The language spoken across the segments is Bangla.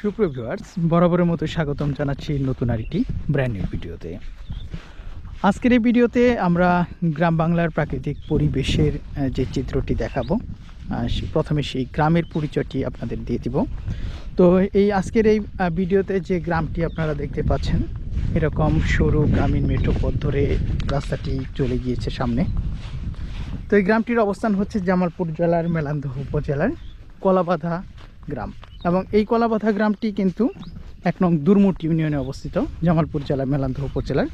সুপ্রিয় ভিউয়ার্স বরাবরের মতো স্বাগতম জানাচ্ছি নতুন আরেকটি ব্র্যান্ড নিউ ভিডিওতে। আজকের এই ভিডিওতে আমরা গ্রাম বাংলার প্রাকৃতিক পরিবেশের যে চিত্রটি দেখাবো প্রথমে সেই গ্রামের পরিচয়টি আপনাদের দিয়ে দিব। তো এই আজকের এই ভিডিওতে যে গ্রামটি আপনারা দেখতে পাচ্ছেন, এরকম সরু গ্রামীণ মেট্রো পথ ধরে রাস্তাটি চলে গিয়েছে সামনে। তো এই গ্রামটির অবস্থান হচ্ছে জামালপুর জেলার মেলান্দহ উপজেলার কলাবাধা গ্রাম। এবং এই কলাবাধা গ্রামটি কিন্তু এক নং দুর্মুট ইউনিয়নে অবস্থিত জামালপুর জেলার মেলান্দহ উপজেলার।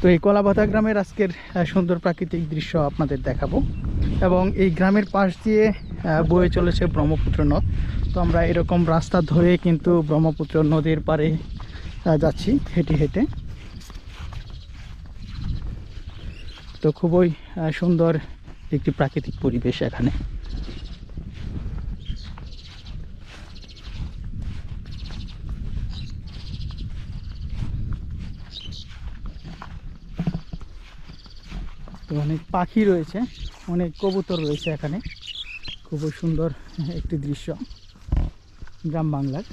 তো এই কলাবাধা গ্রামের আজকের সুন্দর প্রাকৃতিক দৃশ্য আপনাদের দেখাবো। এবং এই গ্রামের পাশ দিয়ে বয়ে চলেছে ব্রহ্মপুত্র নদ। তো আমরা এরকম রাস্তা ধরে কিন্তু ব্রহ্মপুত্র নদীর আহ, যাচ্ছি হেঁটে হেঁটে। তো খুবই সুন্দর একটি প্রাকৃতিক পরিবেশ এখানে। অনেক পাখি রয়েছে, অনেক কবুতর রয়েছে এখানে। খুবই সুন্দর একটি দৃশ্য গ্রাম বাংলার।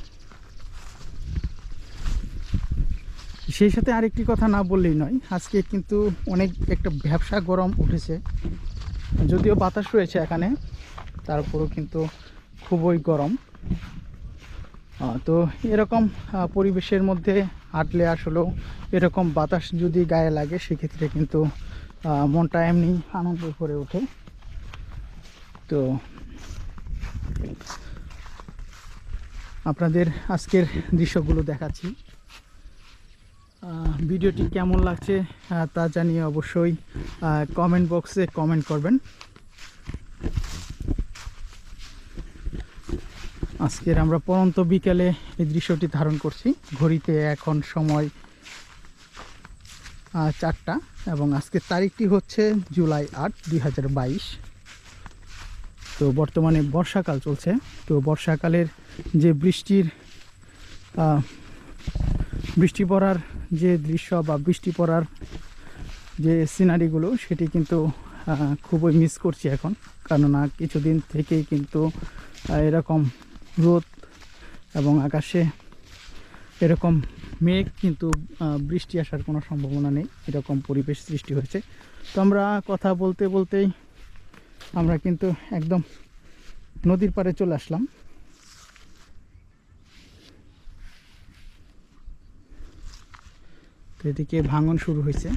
সেই সাথে আরেকটি কথা না বললেই নয়, আজকে কিন্তু অনেক একটা ব্যবসা গরম উঠেছে। যদিও বাতাস রয়েছে এখানে, তারপরেও কিন্তু খুবই গরম। তো এরকম পরিবেশের মধ্যে হাঁটলে আসলেও এরকম বাতাস যদি গায়ে লাগে, সেক্ষেত্রে কিন্তু মনটা এমনি আনন্দ করে ওঠে। তো আপনাদের আজকের দৃশ্যগুলো দেখাচ্ছি। ভিডিওটি কেমন লাগছে তা জানিয়ে অবশ্যই কমেন্ট বক্সে কমেন্ট করবেন। আজকের আমরা পরন্ত বিকেলে এই দৃশ্যটি ধারণ করছি। ঘড়িতে এখন সময় চারটা এবং আজকের তারিখটি হচ্ছে জুলাই আট, দুই তো বর্তমানে বর্ষাকাল চলছে। তো বর্ষাকালের যে বৃষ্টির বৃষ্টি পড়ার যে দৃশ্য বা বৃষ্টি পড়ার যে সিনারিগুলো, সেটি কিন্তু খুবই মিস করছি এখন। কেননা কিছুদিন থেকেই কিন্তু এরকম রোদ এবং আকাশে এরকম মেঘ কিন্তু বৃষ্টি আসার কোনো সম্ভাবনা নেই। এরকম পরিবেশ সৃষ্টি হয়েছে। তো আমরা কথা বলতে বলতেই আমরা কিন্তু একদম নদীর পাড়ে চলে আসলাম। তো এদিকে ভাঙন শুরু হয়েছে।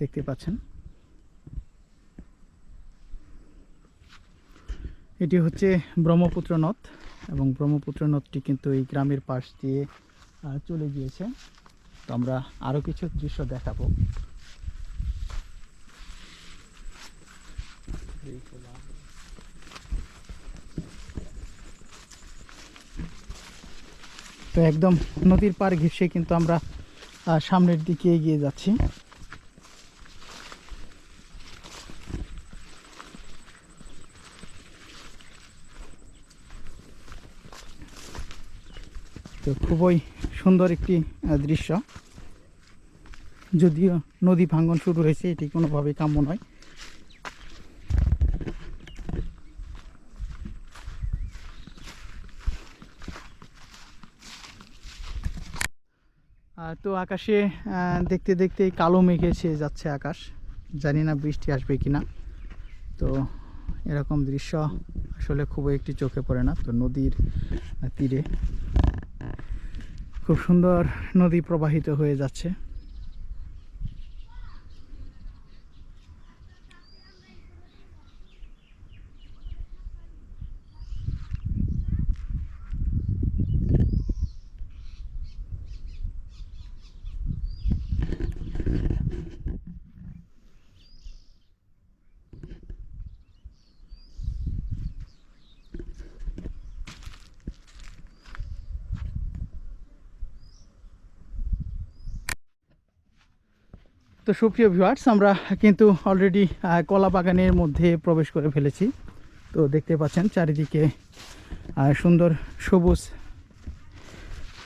দেখতে পাচ্ছেন। এটি হচ্ছে ব্রহ্মপুত্র নদ এবং ব্রহ্মপুত্র নদটি কিন্তু এই গ্রামের পাশ দিয়ে চলে গিয়েছে। তো আমরা আরও কিছু দৃশ্য দেখাবো। তো একদম নদীর পার ঘেঁষে কিন্তু আমরা সামনের দিকে এগিয়ে যাচ্ছি। তো খুবই সুন্দর একটি দৃশ্য। যদিও নদী ভাঙ্গন শুরু হয়েছে, এটি কোনোভাবেই কাম্য নয়। তো আকাশে দেখতে দেখতে কালো মেঘে ছেয়ে যাচ্ছে আকাশ। জানি না বৃষ্টি আসবে কিনা। তো এরকম দৃশ্য আসলে খুবই একটি চোখে পড়ে না। তো নদীর তীরে খুব সুন্দর নদী প্রবাহিত হয়ে যাচ্ছে। তো সুপ্রিয় ভিউয়ার্স আমরা কিন্তু অলরেডি কলা বাগানের মধ্যে প্রবেশ করে ফেলেছি। তো দেখতে পাচ্ছেন চারিদিকে সুন্দর সবুজ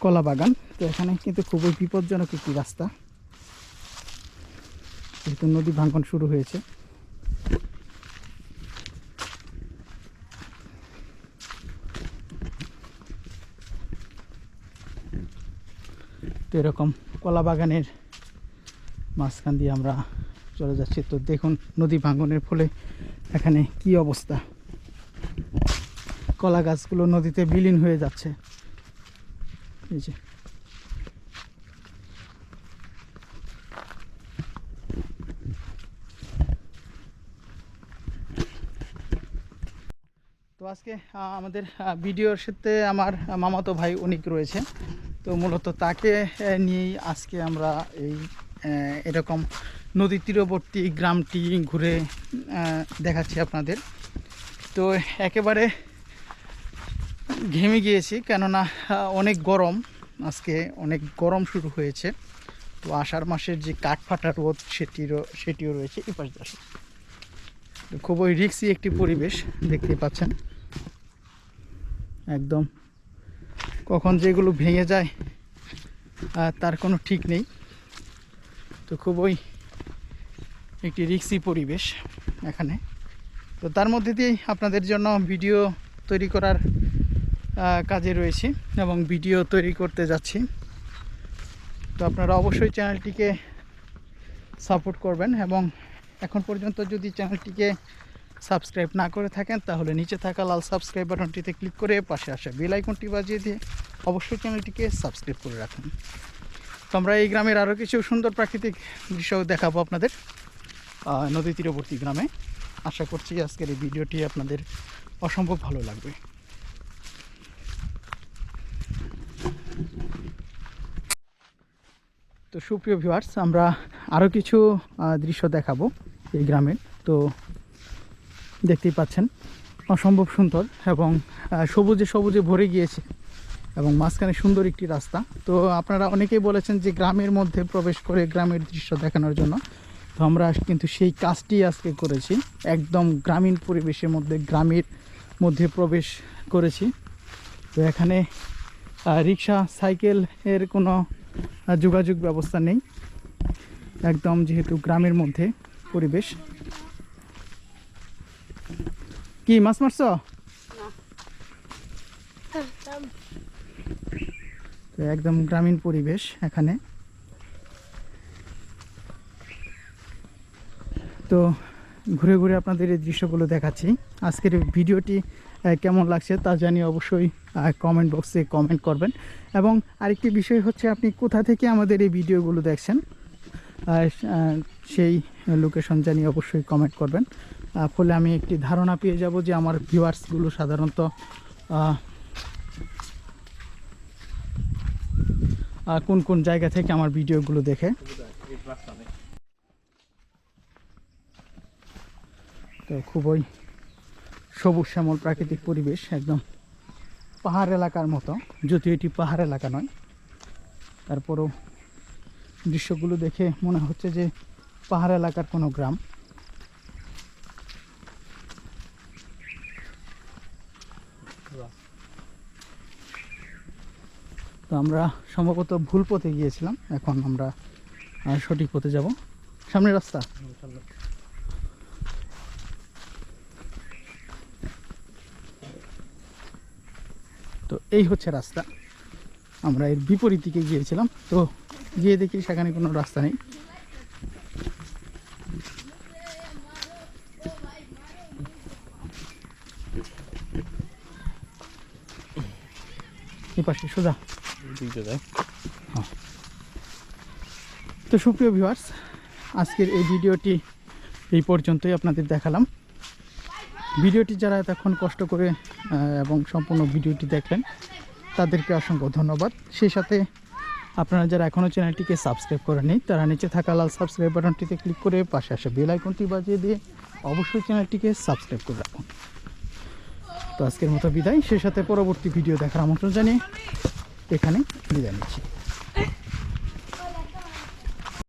কলা বাগান তো এখানে কিন্তু খুবই বিপজ্জনক একটি রাস্তা। যেহেতু নদী ভাঙ্গন শুরু হয়েছে। তো এরকম কলা বাগানের মাঝখান দিয়ে আমরা চলে যাচ্ছি। তো দেখুন নদী ভাঙনের ফলে এখানে কি অবস্থা। কলা গাছগুলো নদীতে বিলীন হয়ে যাচ্ছে। এই যে। তো আজকে আমাদের ভিডিওর সাথে আমার মামাতো ভাই অনিক রয়েছে। তো মূলত তাকে নিয়েই আজকে আমরা এই এরকম নদী তীরবর্তী গ্রামটি ঘুরে দেখাচ্ছি আপনাদের। তো একেবারে ঘেমে গিয়েছি, কেননা অনেক গরম। আজকে অনেক গরম শুরু হয়েছে। তো আষাঢ় মাসের যে কাঠফাটা রোদ, সেটিরও, সেটিও রয়েছে এপাশ তো খুবই রিক্সি একটি পরিবেশ, দেখতে পাচ্ছেন। একদম কখন যেগুলো ভেঙে যায় তার কোনো ঠিক নেই। তো খুবই একটি রিক্সি পরিবেশ এখানে। তো তার মধ্যে দিয়েই আপনাদের জন্য ভিডিও তৈরি করার কাজে রয়েছি এবং ভিডিও তৈরি করতে যাচ্ছি। তো আপনারা অবশ্যই চ্যানেলটিকে সাপোর্ট করবেন এবং এখন পর্যন্ত যদি চ্যানেলটিকে সাবস্ক্রাইব না করে থাকেন, তাহলে নিচে থাকা লাল সাবস্ক্রাইব বাটনটিতে ক্লিক করে পাশে আসা বেল আইকনটি বাজিয়ে দিয়ে অবশ্যই চ্যানেলটিকে সাবস্ক্রাইব করে রাখুন। তো আমরা এই গ্রামের আরও কিছু সুন্দর প্রাকৃতিক দৃশ্য দেখাবো আপনাদের। নদী তীরবর্তী গ্রামে। আশা করছি আজকের এই ভিডিওটি আপনাদের অসম্ভব ভালো লাগবে। তো সুপ্রিয় ভিউয়ার্স আমরা আরও কিছু দৃশ্য দেখাবো এই গ্রামের তো দেখতেই পাচ্ছেন, অসম্ভব সুন্দর এবং সবুজে সবুজে ভরে গিয়েছে। এবং মাঝখানে সুন্দর একটি রাস্তা। তো আপনারা অনেকেই বলেছেন যে গ্রামের মধ্যে প্রবেশ করে গ্রামের দৃশ্য দেখানোর জন্য। তো আমরা কিন্তু সেই কাজটি আজকে করেছি। একদম গ্রামীণ পরিবেশের মধ্যে গ্রামের মধ্যে প্রবেশ করেছি। তো এখানে রিক্সা সাইকেল এর কোনো যোগাযোগ ব্যবস্থা নেই। একদম যেহেতু গ্রামের মধ্যে পরিবেশ। কি মাছ মারছ? একদম গ্রামীণ পরিবেশ এখানে। তো ঘুরে ঘুরে আপনাদের এই দৃশ্যগুলো দেখাচ্ছি। আজকের ভিডিওটি কেমন লাগছে তা জানিয়ে অবশ্যই কমেন্ট বক্সে কমেন্ট করবেন। এবং আরেকটি বিষয় হচ্ছে, আপনি কোথা থেকে আমাদের এই ভিডিওগুলো দেখছেন? সেই লোকেশন জানিয়ে অবশ্যই কমেন্ট করবেন। ফলে আমি একটি ধারণা পেয়ে যাব যে আমার ভিউয়ার্সগুলো সাধারণত কোন কোন জায়গা থেকে আমার ভিডিওগুলো দেখে। তো খুবই সবুজ শ্যামল প্রাকৃতিক পরিবেশ, একদম পাহাড় এলাকার মতো, যদিও এটি পাহাড় এলাকা নয়। তারপরও দৃশ্যগুলো দেখে মনে হচ্ছে যে পাহাড় এলাকার কোনো গ্রাম। তো আমরা সম্ভবত ভুল পথে গিয়েছিলাম। এখন আমরা সঠিক পথে যাব। সামনে রাস্তা। তো এই হচ্ছে রাস্তা। আমরা এর বিপরীত দিকে গিয়েছিলাম। তো গিয়ে দেখি সেখানে কোনো রাস্তা নেই। এই পাশে সোজা। তো সুপ্রিয় ভিউয়ার্স আজকের এই ভিডিওটি এই পর্যন্তই আপনাদের দেখালাম। ভিডিওটি যারা এতক্ষণ কষ্ট করে এবং সম্পূর্ণ ভিডিওটি দেখলেন, তাদেরকে অসংখ্য ধন্যবাদ। সেই সাথে আপনারা যারা এখনও চ্যানেলটিকে সাবস্ক্রাইব করে করেনি তারা নিচে থাকা লাল সাবস্ক্রাইব বাটনটিতে ক্লিক করে পাশে আসা বেল আইকনটি বাজিয়ে দিয়ে অবশ্যই চ্যানেলটিকে সাবস্ক্রাইব করে রাখুন। তো আজকের মতো বিদায়। সেই সাথে পরবর্তী ভিডিও দেখার আমন্ত্রণ জানিয়ে এখানে বিদায় নিচ্ছি।